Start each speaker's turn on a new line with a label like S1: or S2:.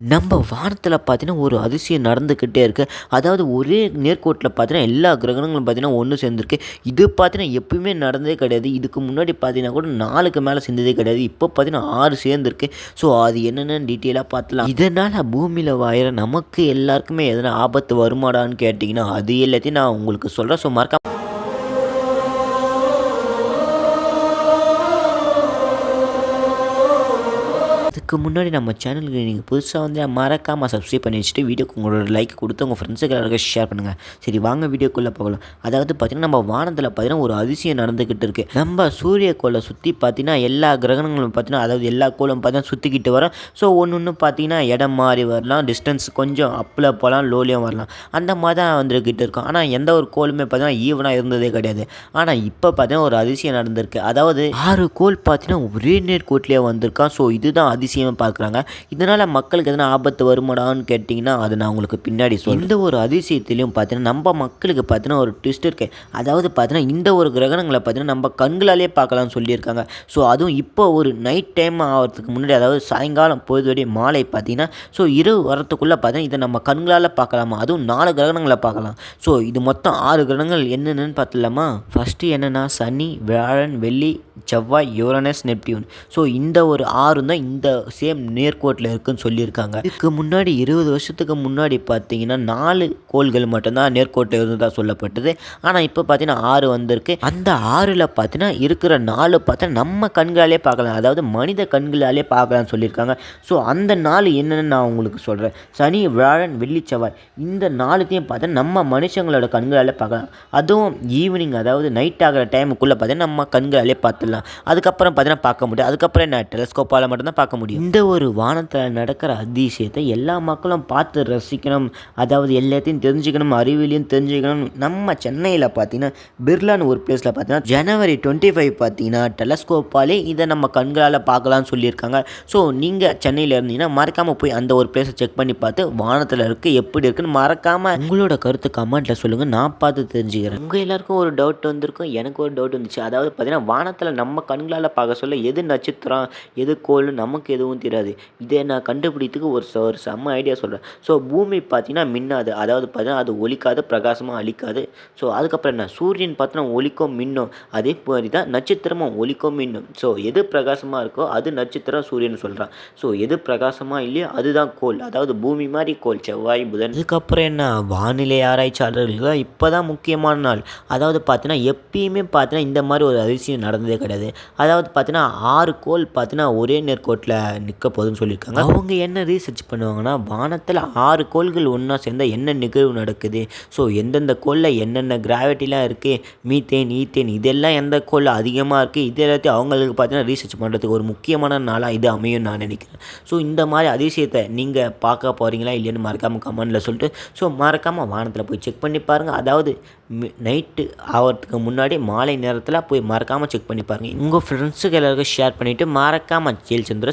S1: நம்ம வாரத்தில் பார்த்தீங்கன்னா ஒரு அதிசயம் நடந்துக்கிட்டே இருக்குது அதாவது ஒரே நேர்கோட்டில் பார்த்தீங்கன்னா எல்லா கிரகணங்களும் பார்த்தீங்கன்னா ஒன்று சேர்ந்துருக்கு. இது பார்த்தீங்கன்னா எப்பயுமே நடந்ததே கிடையாது. இதுக்கு முன்னாடி பார்த்தீங்கன்னா கூட நாலுக்கு மேலே சேர்ந்ததே கிடையாது. இப்போ பார்த்தீங்கன்னா ஆறு சேர்ந்துருக்கு. ஸோ அது என்னென்னு டீட்டெயிலாக பார்த்துலாம். இதனால் பூமியில் வாயிற நமக்கு எல்லாருக்குமே எதனா ஆபத்து வருமாடான்னு கேட்டிங்கன்னா அது எல்லாத்தையும் நான் உங்களுக்கு சொல்கிறேன் ஸோ மறக்காம அதுக்கு முன்னாடி நம்ம சேனலுக்கு நீங்கள் புதுசாக வந்து மறக்காமல் சப்ஸ்கிரைப் பண்ணி வச்சுட்டு வீடியோக்கு உங்களோட லைக் கொடுத்து உங்கள் ஃப்ரெண்ட்ஸுக்கு எல்லாருக்கும் ஷேர் பண்ணுங்கள் சரி வாங்க வீடியோக்குள்ளே போகலாம். அதாவது பார்த்திங்கன்னா நம்ம வானத்தில் பார்த்தீங்கன்னா ஒரு அதிசயம் நடந்துக்கிட்டு இருக்குது நம்ம சூரிய கோளை சுற்றி பார்த்தீங்கன்னா எல்லா கிரகணங்களும் பார்த்தீங்கன்னா அதாவது எல்லா கோளும் பார்த்தீங்கன்னா சுற்றிக்கிட்டு வரோம். ஸோ ஒன்று ஒன்று பார்த்தீங்கன்னா இடம் மாறி வரலாம். டிஸ்டன்ஸ் கொஞ்சம் அப்பில் போகலாம் லோலியும் வரலாம். அந்த மாதிரி தான் வந்துக்கிட்டு இருக்கும். ஆனால் எந்த ஒரு கோளுமே பார்த்தீங்கன்னா ஈவனாக இருந்ததே கிடையாது. ஆனால் இப்போ பார்த்தீங்கன்னா ஒரு அதிசயம் நடந்திருக்கு. அதாவது ஆறு கோள் பார்த்தீங்கன்னா ஒரே நேர்கோட்டிலே வந்திருக்கான். ஸோ இதுதான் அதிசயமாக பார்க்குறாங்க. இதனால் மக்களுக்கு எதனா ஆபத்து வருமாடான்னு கேட்டிங்கன்னா அது நான் உங்களுக்கு பின்னாடி சொல்கிறேன் இந்த ஒரு அதிசயத்திலையும் பார்த்தீங்கன்னா நம்ம மக்களுக்கு பார்த்தீங்கன்னா ஒரு ட்விஸ்ட் இருக்கு. அதாவது பார்த்தீங்கன்னா இந்த ஒரு கிரகணங்களை பார்த்தீங்கன்னா நம்ம கண்களாலே பார்க்கலாம்னு சொல்லியிருக்காங்க. ஸோ அதுவும் இப்போ ஒரு நைட் டைம் ஆகிறதுக்கு முன்னாடி அதாவது சாயங்காலம் பொழுதுவரை மாலை பார்த்தீங்கன்னா ஸோ இரவு வரத்துக்குள்ளே பார்த்தீங்கன்னா இதை நம்ம கண்களால் பார்க்கலாமா? அதுவும் நாலு கிரகணங்களை பார்க்கலாம். ஸோ இது மொத்தம் ஆறு கிரகணங்கள். என்னென்னு பார்த்துலாமா ஃபஸ்ட்டு என்னென்னா சனி வியாழன் வெள்ளி செவ்வாய் யுரனஸ் நெப்டியூன். ஸோ இந்த ஒரு ஆறு தான் இந்த சேம் நேர்கோட்டில் இருக்குன்னு சொல்லியிருக்காங்க. இதுக்கு முன்னாடி இருபது வருஷத்துக்கு முன்னாடி பார்த்தீங்கன்னா நாலு கோள்கள் மட்டும்தான் நேர்கோட்டில் இருந்ததாக சொல்லப்பட்டது. ஆனால் இப்போ பார்த்தீங்கன்னா ஆறு வந்திருக்கு. அந்த ஆறில் பார்த்தீங்கன்னா இருக்கிற நாலு பார்த்தா நம்ம கண்களாலே பார்க்கலாம். அதாவது மனித கண்களாலே பார்க்கலாம்னு சொல்லியிருக்காங்க. ஸோ அந்த நாள் என்னென்னு நான் உங்களுக்கு சொல்கிறேன் சனி வியாழன் வெள்ளி செவ்வாய். இந்த நாலுத்தையும் பார்த்தா நம்ம மனுஷங்களோட கண்களாலே பார்க்கலாம். அதுவும் ஈவினிங் அதாவது நைட் ஆகிற டைமுக்குள்ளே பார்த்தீங்கன்னா நம்ம கண்களாலே பார்த்துடலாம். அதுக்கப்புறம் பார்த்தீங்கன்னா பார்க்க முடியும் அதுக்கப்புறம் என்ன? டெலஸ்கோப்பால் மட்டும்தான் பார்க்க முடியும். இந்த ஒரு வானத்தில் நடக்கிற அதிசயத்தை எல்லா மக்களும் பார்த்து ரசிக்கணும். அதாவது எல்லாத்தையும் தெரிஞ்சுக்கணும் அறிவியலையும் தெரிஞ்சுக்கணும். நம்ம சென்னையில் பார்த்தீங்கன்னா பிர்லான்னு ஒரு பிளேஸில் பார்த்தீங்கன்னா ஜனவரி டுவெண்ட்டி ஃபைவ் பார்த்தீங்கன்னா டெலஸ்கோப்பாலே இதை நம்ம கண்களால் பார்க்கலாம்னு சொல்லியிருக்காங்க. ஸோ நீங்கள் சென்னையில் இருந்தீங்கன்னா மறக்காமல் போய் அந்த ஒரு பிளேஸை செக் பண்ணி பார்த்து வானத்தில் இருக்குது எப்படி இருக்குன்னு மறக்காமல் உங்களோட கருத்து கமெண்ட்டில் சொல்லுங்கள் நான் பார்த்து தெரிஞ்சுக்கிறேன். உங்கள் எல்லாருக்கும் ஒரு டவுட் வந்திருக்கும் எனக்கு ஒரு டவுட் வந்துச்சு. அதாவது பார்த்தீங்கன்னா வானத்தில் நம்ம கண்களால் பார்க்க சொல்ல எது நட்சத்திரம் எது கோள் நமக்கு எதுவும் தெரியாது. இதை நான் கண்டுபிடித்துக்கு ஒரு ச- ஒரு செம்ம ஐடியா சொல்கிறேன் ஸோ பூமி பார்த்தீங்கன்னா மின்னாது. அதாவது பார்த்தீங்கன்னா அது ஒலிக்காது பிரகாசமாக அழிக்காது. ஸோ அதுக்கப்புறம் என்ன? சூரியன் பார்த்தீங்கன்னா ஒலிக்கும் மின்னும் அதே மாதிரி தான் நட்சத்திரமும் ஒலிக்கும் மின்னும். ஸோ எது பிரகாசமாக இருக்கோ அது நட்சத்திரம் சூரியன் சொல்கிறான் ஸோ எது பிரகாசமாக இல்லையோ அதுதான் கோள். அதாவது பூமி மாதிரி கோள். செவ்வாய் புதன். இதுக்கப்புறம் என்ன? வானிலை ஆராய்ச்சியாளர்களுக்கு தான் இப்போ தான் முக்கியமான நாள். அதாவது பார்த்தீங்கன்னா எப்பயுமே பார்த்தீங்கன்னா இந்த மாதிரி ஒரு அதிசயம் நடந்ததே கிடையாது. அதாவது பார்த்தீங்கன்னா ஆறு கோள் பார்த்தீங்கன்னா ஒரே நேர்கோட்டில் நிற்க போகுதுன்னு சொல்லியிருக்காங்க. அவங்க என்ன ரீசர்ச் பண்ணுவாங்கன்னா வானத்தில் ஆறு கோள்கள் ஒன்றா சேர்ந்தால் என்ன நிகழ்வு நடக்குது? ஸோ எந்தெந்த கோளில் என்னென்ன கிராவிட்டிலாம் இருக்குது மீத்தேன் ஈத்தேன் இதெல்லாம் எந்த கோளில் அதிகமாக இருக்குது இது எல்லாத்தையும் அவங்களுக்கு பார்த்தீங்கன்னா ரீசர்ச் பண்ணுறதுக்கு ஒரு முக்கியமான நாளாக இது அமையும் நான் நினைக்கிறேன். ஸோ இந்த மாதிரி அதிசயத்தை நீங்கள் பார்க்க போகிறீங்களா இல்லைன்னு மறக்காமல் கமெண்டில் சொல்லிட்டு ஸோ மறக்காமல் வானத்தில் போய் செக் பண்ணி பாருங்கள் அதாவது நைட்டு ஆகிறதுக்கு முன்னாடி மாலை நேரத்தில் போய் மறக்காமல் செக் பண்ணி பாருங்கள் உங்கள் ஃப்ரெண்ட்ஸுக்கு எல்லாருக்கும் ஷேர் பண்ணிவிட்டு மறக்காமல் ஜெயில் சந்திர